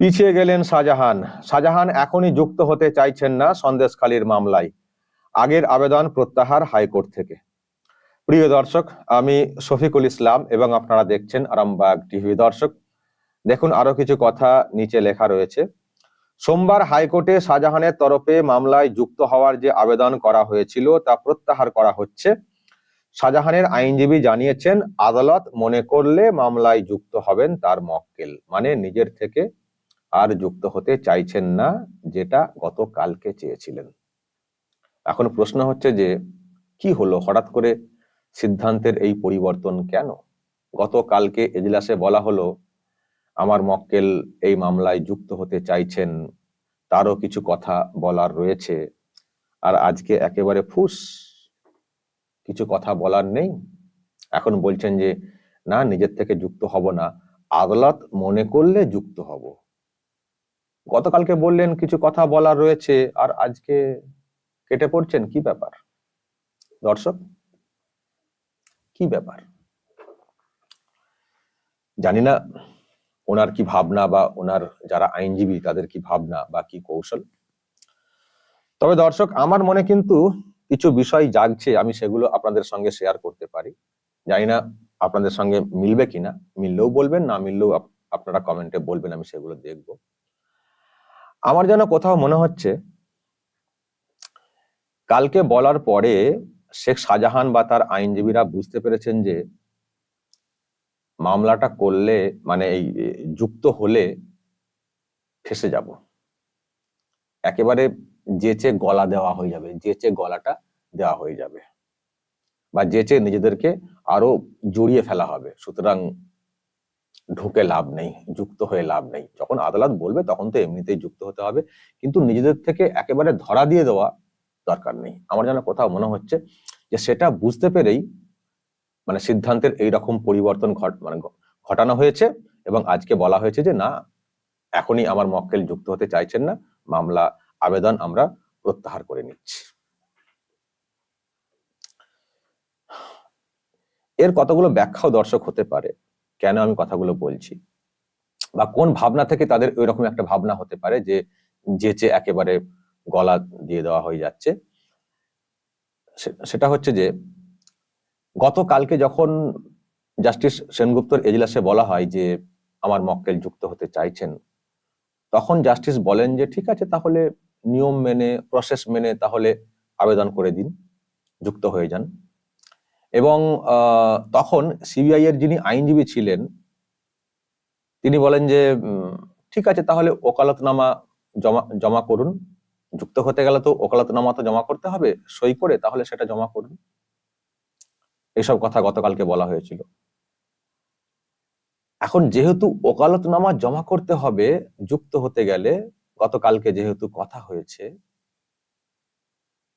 পিছিয়ে গেলেন শাহজাহান। শাহজাহান এখনই যুক্ত হতে চাইছেন না সন্দেশখালীর মামলায়। আগের আবেদন প্রত্যাহার হাইকোর্ট থেকে। প্রিয় দর্শক, আমি শফিকুল ইসলাম এবং আপনারা দেখছেন আরামবাগ টিভি। দর্শক, দেখুন আরও কিছু কথা নিচে লেখা রয়েছে। সোমবার হাইকোর্টে শাহজাহানের তরফে মামলায় যুক্ত হওয়ার যে আবেদন করা হয়েছিল, তা প্রত্যাহার করা হচ্ছে। শাহজাহানের আইনজীবী জানিয়েছেন, আদালত মনে করলে মামলায় যুক্ত হবেন তার মক্কেল মানে নিজের থেকে আর যুক্ত হতে চাইছেন না যেটা গতকালকে চেয়েছিলেন। এখন প্রশ্ন হচ্ছে যে, কি হলো? হঠাৎ করে সিদ্ধান্তের এই পরিবর্তন কেন? গতকালকে এজলাসে বলা হলো, আমার মক্কেল এই মামলায় যুক্ত হতে চাইছেন, তারও কিছু কথা বলার রয়েছে, আর আজকে একেবারে ফুস, কিছু কথা বলার নেই। এখন বলছেন যে, না, নিজের থেকে যুক্ত হব না, আদালত মনে করলে যুক্ত হব। গতকালকে বললেন, কিছু কথা বলার রয়েছে, আর আজকে কেটে পড়ছেন? কি ব্যাপার? দর্শক, কি ব্যাপার? জানি না ওনার কি ভাবনা বা ওনার যারা আইনজীবী, তাদের কি ভাবনা বা কি কৌশল। তবে দর্শক, আমার মনে কিন্তু কিছু বিষয় জাগছে, আমি সেগুলো আপনাদের সঙ্গে শেয়ার করতে পারি। জানি না আপনাদের সঙ্গে মিলবে কিনা, মিললেও বলবেন, না মিললেও আপনারা কমেন্টে বলবেন, আমি সেগুলো দেখব। আমার যেন কোথাও মনে হচ্ছে, কালকে বলার পরে শেখ শাহজাহান বা তার আইনজীবীরা বুঝতে পেরেছেন যে মামলাটা করলে মানে এই যুক্ত হলে ফেসে যাব। একেবারে যেচে গলা দেওয়া হয়ে যাবে, যেচে গলাটা দেওয়া হয়ে যাবে। বা যেচে নিজেদেরকে আরও জড়িয়ে ফেলা হবে। সুতরাং ঢুকে লাভ নেই, যুক্ত হয়ে লাভ নেই। যখন আদালত বলবে, তখন তো এমনিতেই যুক্ত হতে হবে। কিন্তু নিজেদের থেকে একেবারে ধরা দিয়ে দেওয়া দরকার নেই। আমার যেন কোথাও মনে হচ্ছে যে, সেটা বুঝতে পেরেই মানে সিদ্ধান্তের এই রকম পরিবর্তন ঘট মানে ঘটানো হয়েছে এবং আজকে বলা হয়েছে যে, না, এখনই আমার মক্কেল যুক্ত হতে চাইছেন না। মামলা, আবেদন আমরা প্রত্যাহার করে নিচ্ছি। এর কতগুলো ব্যাখ্যাও দর্শক হতে পারে। কেন আমি কথাগুলো বলছি? বা কোন ভাবনা থেকে তাদের ওই রকম একটা ভাবনা হতে পারে যে যেচে একেবারে গলা দিয়ে দেওয়া হয়ে যাচ্ছে? সেটা হচ্ছে যে, গতকালকে যখন জাস্টিস সেনগুপ্তর এজলাসে বলা হয় যে, আমার মক্কেল যুক্ত হতে চাইছেন, তখন জাস্টিস বলেন যে, ঠিক আছে, তাহলে নিয়ম মেনে, প্রসেস মেনে তাহলে আবেদন করে দিন, যুক্ত হয়ে যান। এবং তখন সিবিআই এর যিনি আইনজীবী ছিলেন, তিনি বলেন যে ঠিক আছে, তাহলে ওকালতনামা জমা জমা করুন। যুক্ত হতে গেলে তো ওকালতনামা তো জমা করতে হবে। সই করে তাহলে সেটা জমা করুন। এসব কথা গতকালকে বলা হয়েছিল। এখন যেহেতু ওকালতনামা জমা করতে হবে, যুক্ত হতে গেলে গতকালকে যেহেতু কথা হয়েছে,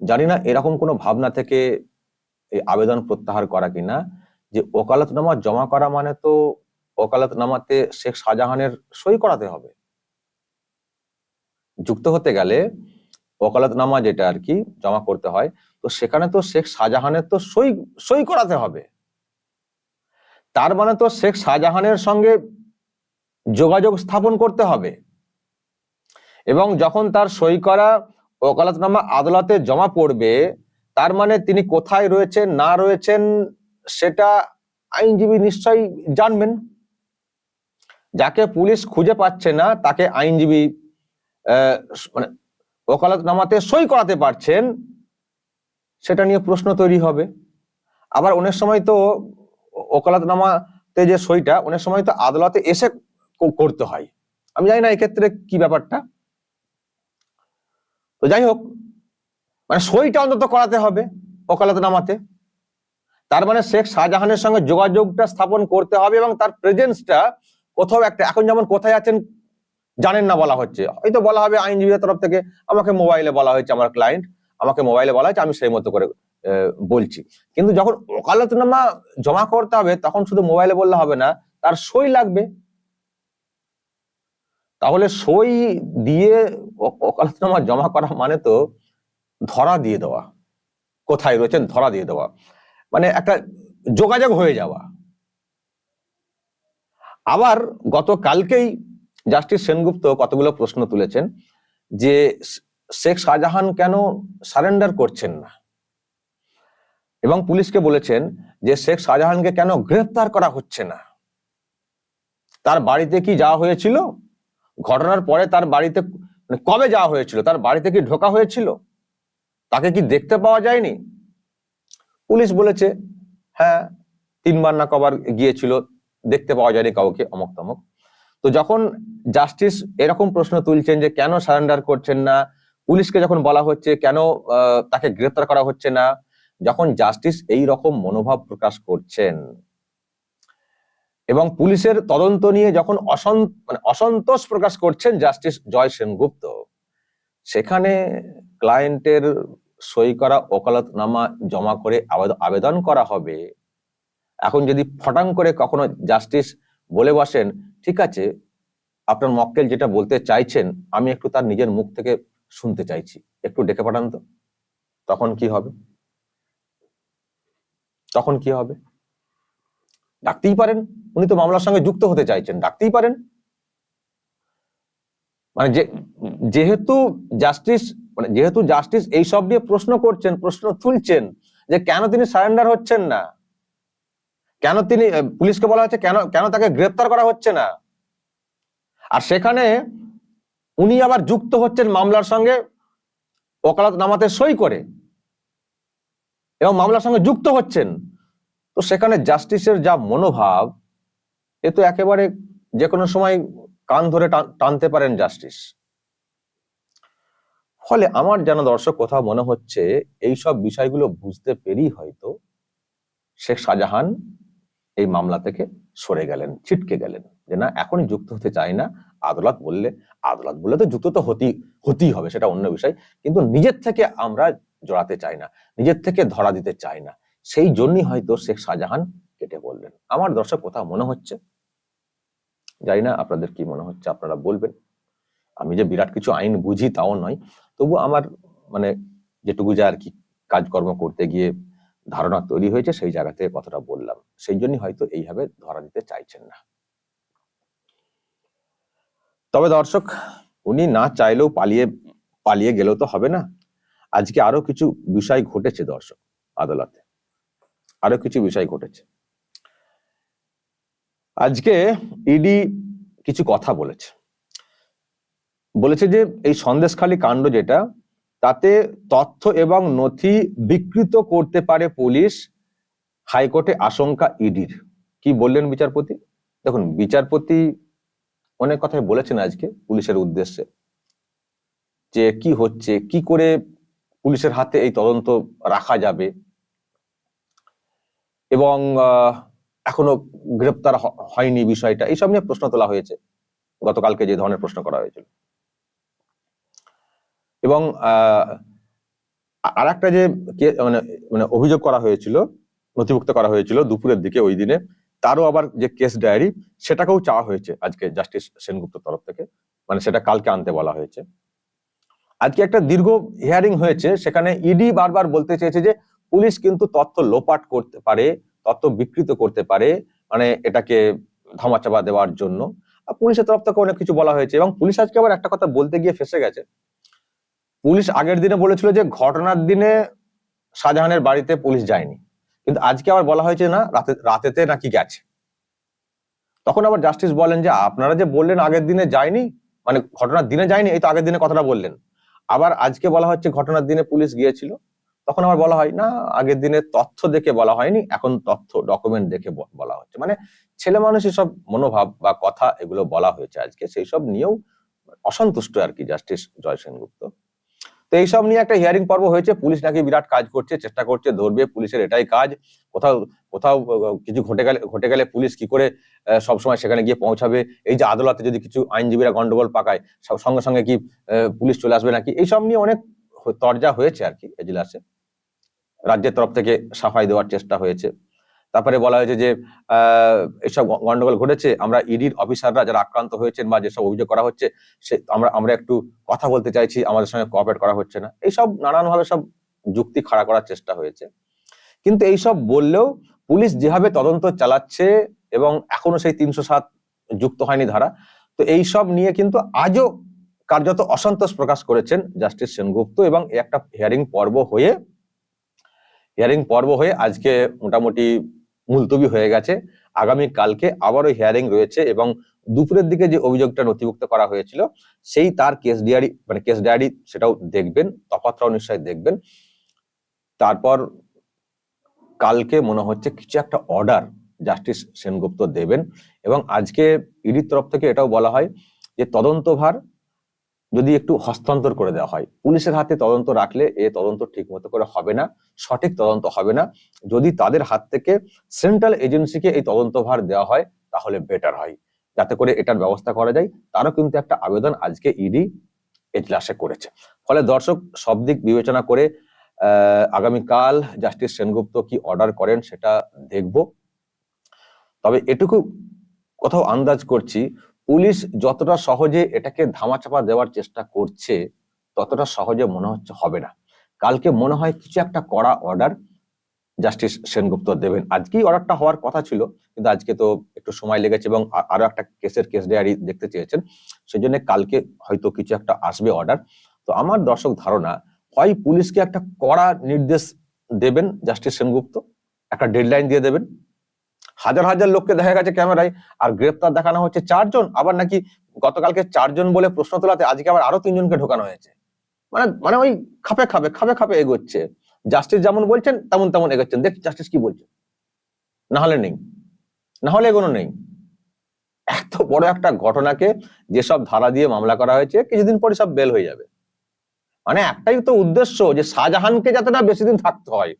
জানি না এরকম কোনো ভাবনা থেকে এই আবেদন প্রত্যাহার করা কিনা? যে ওকালতনামা জমা করা মানে তো ওকালতনামাতে শেখ শাহজাহানের সই করাতে হবে। যুক্ত হতে গেলে ওকালতনামা যেটা আর কি জমা করতে হয়, তো সেখানে তো শেখ শাহজাহানের তো সই সই করাতে হবে। তার মানে তো শেখ শাহজাহানের সঙ্গে যোগাযোগ স্থাপন করতে হবে। এবং যখন তার সই করা ওকালতনামা আদালতে জমা পড়বে তার মানে তিনি কোথায় রয়েছেন, না রয়েছেন, সেটা আইনজীবী নিশ্চয়ই জানবেন। যাকে পুলিশ খুঁজে পাচ্ছে না, তাকে আইনজীবী মানে ওকালতনামাতে সই করাতে পারছেন, সেটা নিয়ে প্রশ্ন তৈরি হবে। আবার অনেক সময় তো ওকালতনামাতে যে সইটা, অনেক সময় তো আদালতে এসে করতে হয়। আমি জানি না এক্ষেত্রে কি ব্যাপারটা। তো যাই হোক মানে সইটা অন্তত করাতে হবে ওকালতনামাতে তার মানে শেখ শাহজাহানের সঙ্গে যোগাযোগটা স্থাপন করতে হবে এবং তার প্রেজেন্সটা কোথাও একটা, এখন যেমন কোথায় আছেন জানেন না বলা হচ্ছে। হয়তো বলা হবে আইনজীবীর তরফ থেকে, আমাকে মোবাইলে বলা হয়েছে আমার ক্লায়েন্ট আমাকে মোবাইলে বলা হয়েছে, আমি সেই মতো করে বলছি। কিন্তু যখন ওকালতনামা জমা করতে হবে, তখন শুধু মোবাইলে বললে হবে না, তার সই লাগবে। তাহলে সই দিয়ে ওকালতনামা জমা করা মানে তো ধরা দিয়ে দেওয়া। কোথায় রয়েছেন? ধরা দিয়ে দেওয়া। মানে একটা যোগাযোগ হয়ে যাওয়া। আবার গতকালকেই জাস্টিস সেনগুপ্ত কতগুলো প্রশ্ন তুলেছেন যে শেখ শাহজাহান কেন সারেন্ডার করছেন না? এবং পুলিশকে বলেছেন যে শেখ শাহজাহানকে কেন গ্রেফতার করা হচ্ছে না? তার বাড়িতে কি যাওয়া হয়েছিল? ঘটনার পরে তার বাড়িতে মানে কবে যাওয়া হয়েছিল? তার বাড়িতে কি ঢোকা হয়েছিল? তাকে কি দেখতে পাওয়া যায়নি? পুলিশ বলেছে হ্যাঁ তিনবার না কবার গিয়েছিল, দেখতে পাওয়া যায়নি কাউকে, অমক তমক। তো যখন জাস্টিস এরকম প্রশ্ন তুলছেন যে কেন সারেন্ডার করছেন না, পুলিশকে যখন বলা হচ্ছে কেন তাকে গ্রেফতার করা হচ্ছে না, যখন জাস্টিস এই রকম মনোভাব প্রকাশ করছেন, এবং পুলিশের তদন্ত নিয়ে যখন অসন্ত মানে অসন্তোষ প্রকাশ করছেন জাস্টিস জয় সেনগুপ্ত, সেখানে ক্লায়েন্টের সই করা ওকালতনামা জমা করে আবেদ- আবেদন করা হবে, এখন যদি ফটাং করে কখনো জাস্টিস বলে বসেন, ঠিক আছে, আপনার মক্কেল যেটা বলতে চাইছেন, আমি একটু তার নিজের মুখ থেকে শুনতে চাইছি, একটু ডেকে পাঠান তো। তখন কি হবে? তখন কি হবে? ডাকতেই পারেন, উনি তো মামলার সঙ্গে যুক্ত হতে চাইছেন, ডাকতেই পারেন। মানে যেহেতু জাস্টিস মানে যেহেতু জাস্টিস এইসব নিয়ে প্রশ্ন করছেন, প্রশ্ন তুলছেন যে কেন তিনি সারেন্ডার হচ্ছেন না? কেন তিনি পুলিশকে বলা হচ্ছে কেন কেন তাকে গ্রেপ্তার করা হচ্ছে না? আর সেখানে উনি আবার যুক্ত হচ্ছেন মামলার সঙ্গে ওকালত নামাতে সই করে এবং মামলার সঙ্গে যুক্ত হচ্ছেন। তো সেখানে জাস্টিসের যা মনোভাব, এ তো একেবারে যে কোনো সময় কান ধরে টান- টানতে পারেন জাস্টিস ফলে আমার যেন দর্শক কোথাও মনে হচ্ছে এই সব বিষয়গুলো বুঝতে পেরেই হয়তো শেখ শাহজাহান এই মামলা থেকে সরে গেলেন, ছিটকে গেলেন যে না, এখনই যুক্ত হতে চাই না। আদালত বললে আদালত বললে তো যুক্ত তো হতেই হতেই হবে, সেটা অন্য বিষয়। কিন্তু নিজের থেকে আমরা জড়াতে চাই না, নিজের থেকে ধরা দিতে চাই না। সেই জন্যই হয়তো শেখ শাহজাহান কেটে বললেন। আমার দর্শক কোথাও মনে হচ্ছে? জানি না, আপনাদের কি মনে হচ্ছে? আপনারা বলবেন। আমি যে বিরাট কিছু আইন বুঝি তাও নয় তবু আমার মানে যেটুকু যা আর কি কাজকর্ম করতে গিয়ে ধারণা তৈরি হয়েছে সেই জায়গা থেকে কথাটা বললাম। সেই জন্যই হয়তো এইভাবে ধরা দিতে চাইছেন না। তবে দর্শক, উনি না চাইলেও পালিয়ে পালিয়ে গেলেও তো হবে না। আজকে আরও কিছু বিষয় ঘটেছে দর্শক, আদালতে। আরও কিছু বিষয় ঘটেছে। আজকে ইডি কিছু কথা বলেছে। বলেছে যে এই সন্দেশখালী কাণ্ড যেটা, তাতে তথ্য এবং নথি বিকৃত করতে পারে পুলিশ, হাইকোর্টে আশঙ্কা ইডির। কি বললেন বিচারপতি? দেখুন, বিচারপতি অনেক কথাই বলেছেন আজকে পুলিশের উদ্দেশ্যে, যে কি হচ্ছে, কি করে পুলিশের হাতে এই তদন্ত রাখা যাবে। এবং এখনও গ্রেপ্তার হয়নি বিষয়টা। এইসব নিয়ে প্রশ্ন তোলা হয়েছে। গতকালকে যে ধরনের প্রশ্ন করা হয়েছিল। এবং আর একটা যে মানে মানে অভিযোগ করা হয়েছিল, নথিভুক্ত করা হয়েছিল দুপুরের দিকে ওই দিনে, তারও আবার যে কেস ডায়েরি সেটাকেও চাওয়া হয়েছে আজকে জাস্টিস সেনগুপ্ত তরফ থেকে মানে সেটা কালকে আনতে বলা হয়েছে। আজকে একটা দীর্ঘ হিয়ারিং হয়েছে, সেখানে ইডি বারবার বলতে চেয়েছে যে পুলিশ কিন্তু তথ্য লোপাট করতে পারে, তথ্য বিকৃত করতে পারে মানে এটাকে ধামাচাপা দেওয়ার জন্য। পুলিশের তরফ থেকে অনেক কিছু বলা হয়েছে এবং পুলিশ আজকে আবার একটা কথা বলতে গিয়ে ফেসে গেছে। পুলিশ আগের দিনে বলেছিল যে ঘটনার দিনে শাহজাহানের বাড়িতে পুলিশ যায়নি। কিন্তু আজকে আবার বলা হয়েছে না, রাতে, রাতেতে নাকি গেছে। তখন আবার জাস্টিস বলেন যে আপনারা যে বললেন আগের দিনে যায়নি মানে ঘটনার দিনে যায়নি, এই তো আগের দিনে কথাটা বললেন। আবার আজকে বলা হচ্ছে ঘটনার দিনে পুলিশ গিয়েছিল। তখন আবার বলা হয়, না, আগের দিনে তথ্য দেখে বলা হয়নি, এখন তথ্য ডকুমেন্ট দেখে বলা হচ্ছে। মানে ছেলে মানুষের সব মনোভাব বা কথা এগুলো বলা হয়েছে আজকে। সেই সব নিয়েও অসন্তুষ্ট আর কি জাস্টিস জয় সেনগুপ্ত। তো এইসব নিয়ে একটা হিয়ারিং পর্ব হয়েছে। পুলিশ নাকি বিরাট কাজ করছে, চেষ্টা করছে, ধরবে পুলিশের এটাই কাজ। কোথাও কোথাও কিছু ঘটে গেলে ঘটে গেলে পুলিশ কি করে সবসময় সেখানে গিয়ে পৌঁছাবে? এই যে আদালতে যদি কিছু আইনজীবীরা গন্ডগোল পাকায় সঙ্গে সঙ্গে কি পুলিশ চলে আসবে নাকি? এইসব নিয়ে অনেক তরজা হয়েছে আর কি, এজলাসে। রাজ্যের তরফ থেকে সাফাই দেওয়ার চেষ্টা হয়েছে। তারপরে বলা হয়েছে যে এসব গন্ডগোল ঘটেছে, আমরা ইডির অফিসাররা যারা আক্রান্ত হয়েছেন বা যেসব অভিযোগ করা হচ্ছে, সে, আমরা আমরা একটু কথা বলতে চাইছি, আমাদের সঙ্গে কোঅপারেট করা হচ্ছে না। এইসব নানানভাবে সব যুক্তি খাড়া করার চেষ্টা হয়েছে। কিন্তু এইসব বললেও পুলিশ যেভাবে তদন্ত চালাচ্ছে এবং এখনও সেই তিনশো সাত যুক্ত হয়নি ধারা, তো এই সব নিয়ে কিন্তু আজও কার্যত অসন্তোষ প্রকাশ করেছেন জাস্টিস সেনগুপ্ত এবং একটা হিয়ারিং পর্ব হয়ে হিয়ারিং পর্ব হয়ে আজকে মোটামুটি মুলতবি হয়ে গেছে। আগামী কালকে আবারও হিয়ারিং রয়েছে এবং দুপুরের দিকে যে অভিযোগটা নথিভুক্ত করা হয়েছিল, সেই তার কেস ডিয়ারি মানে কেস ডায়েরি সেটাও দেখবেন তফাতরাও নিশ্চয়ই দেখবেন। তারপর কালকে মনে হচ্ছে কিছু একটা অর্ডার জাস্টিস সেনগুপ্ত দেবেন এবং আজকে ইডির তরফ থেকে এটাও বলা হয় যে তদন্তভার যদি একটু হস্তান্তর করে দেওয়া হয়। পুলিশের হাতে তদন্ত রাখলে এ তদন্ত ঠিক মতো করে হবে না সঠিক তদন্ত হবে না। যদি তাদের হাত থেকে সেন্ট্রাল এজেন্সিকে এই তদন্তভার দেওয়া হয় তাহলে বেটার হয়। যাতে করে এটার ব্যবস্থা করা যায় তারও কিন্তু একটা আবেদন আজকে ইডি এজলাসে করেছে। ফলে দর্শক সব দিক বিবেচনা করে আহ, আগামীকাল জাস্টিস সেনগুপ্ত কি অর্ডার করেন সেটা দেখব। তবে এটুকু কোথাও আন্দাজ করছি পুলিশ যতটা সহজে এটাকে ধামাচাপা দেওয়ার চেষ্টা করছে, ততটা সহজে মনে হচ্ছে হবে না। কালকে মনে হয় কিছু একটা কড়া অর্ডার জাস্টিস সেনগুপ্ত দেবেন। আজকেই অর্ডারটা হওয়ার কথা ছিল, কিন্তু আজকে তো একটু সময় লেগেছে এবং আরও একটা কেসের কেস ডায়েরি দেখতে চেয়েছেন। সেই জন্য কালকে হয়তো কিছু একটা আসবে অর্ডার তো আমার দর্শক ধারণা, হয় পুলিশকে একটা কড়া নির্দেশ দেবেন জাস্টিস সেনগুপ্ত, একটা ডেডলাইন দিয়ে দেবেন হাজার হাজার লোককে দেখা গেছে ক্যামেরায়, আর গ্রেপ্তার দেখানো হচ্ছে চারজন, আবার নাকি গতকালকে চারজন বলে প্রশ্ন তোলাতে আজকে আবার আরও তিনজনকে ঢোকানো হয়েছে। মানে মানে ওই খাপে খাপে খাপে খাপে এগোচ্ছে। জাস্টিস যেমন বলছেন, তেমন তেমন এগোচ্ছেন। দেখ, জাস্টিস কি বলছে? না হলে নেই। না হলে এগোনো নেই। এত বড় একটা ঘটনাকে যেসব ধারা দিয়ে মামলা করা হয়েছে, কিছুদিন পরে সব বেল হয়ে যাবে। মানে একটাই তো উদ্দেশ্য যে শাহজাহানকে যাতে না বেশি দিন থাকতে হয়।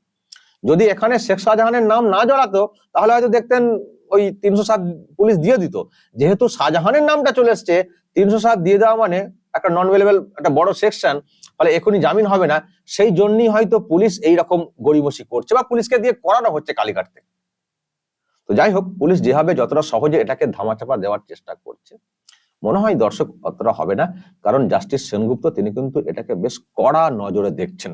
যদি এখানে শেখ শাহজাহানের নাম না জড়াতো, তাহলে হয়তো দেখতেন ওই তিনশো সাত পুলিশ দিয়ে দিত। যেহেতু শাহজাহানের নামটা চলে এসছে, তিনশো সাত দিয়ে দেওয়া মানে একটা নন ভেলেবেল একটা বড় সেকশন ফলে এখনই জামিন হবে না। সেই জন্যই হয়তো পুলিশ এই রকম গড়িমসি করছে বা পুলিশকে দিয়ে করানো হচ্ছে কালীঘাট থেকে তো যাই হোক, পুলিশ যেভাবে যতটা সহজে এটাকে ধামাচাপা দেওয়ার চেষ্টা করছে, মনে হয় দর্শক অতটা হবে না। কারণ জাস্টিস সেনগুপ্ত, তিনি কিন্তু এটাকে বেশ কড়া নজরে দেখছেন।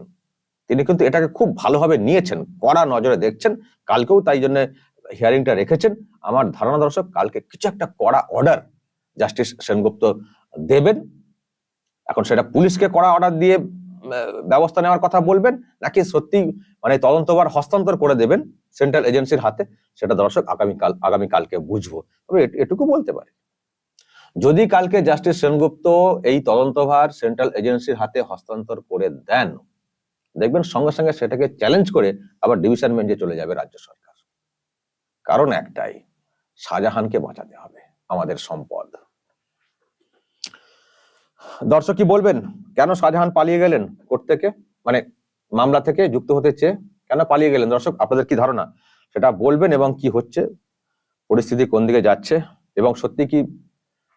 তিনি কিন্তু এটাকে খুব ভালোভাবে নিয়েছেন, কড়া নজরে দেখছেন, কালকেও তাই জন্য হিয়ারিংটা রেখেছেন। আমার ধারণা দর্শক, কালকে কিছু একটা কড়া অর্ডার জাস্টিস সেনগুপ্ত দেবেন। এখন সেটা পুলিশকে কড়া অর্ডার দিয়ে ব্যবস্থা নেওয়ার কথা বলবেন, নাকি সত্যি মানে তদন্তবার হস্তান্তর করে দেবেন সেন্ট্রাল এজেন্সির হাতে, সেটা দর্শক আগামীকাল আগামীকালকে বুঝব। তবে এট- এটুকু বলতে পারি। যদি কালকে জাস্টিস সেনগুপ্ত এই তদন্তভার সেন্ট্রাল এজেন্সির হাতে হস্তান্তর করে দেন দেখবেন সঙ্গে সঙ্গে সেটাকে চ্যালেঞ্জ করে আবার ডিভিশন বেঞ্চে চলে যাবে রাজ্য সরকার। কারণ একটাই, শাহজাহানকে বাঁচাতে হবে আমাদের সম্পদ। দর্শক কি বলবেন? কেন শাহজাহান পালিয়ে গেলেন কোর্ট থেকে মানে মামলা থেকে যুক্ত হতে চেয়ে কেন পালিয়ে গেলেন? দর্শক, আপনাদের কি ধারণা? সেটা বলবেন এবং কি হচ্ছে? পরিস্থিতি কোন দিকে যাচ্ছে? এবং সত্যি কি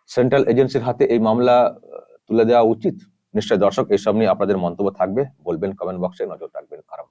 সেন্ট্রাল এজেন্সির হাতে এই মামলা তুলে দেওয়া উচিত? নিশ্চয় দর্শক এসব নিয়ে আপনাদের মন্তব্য থাকবে। বলবেন কমেন্ট বক্সে নজর রাখবেন। খারাপ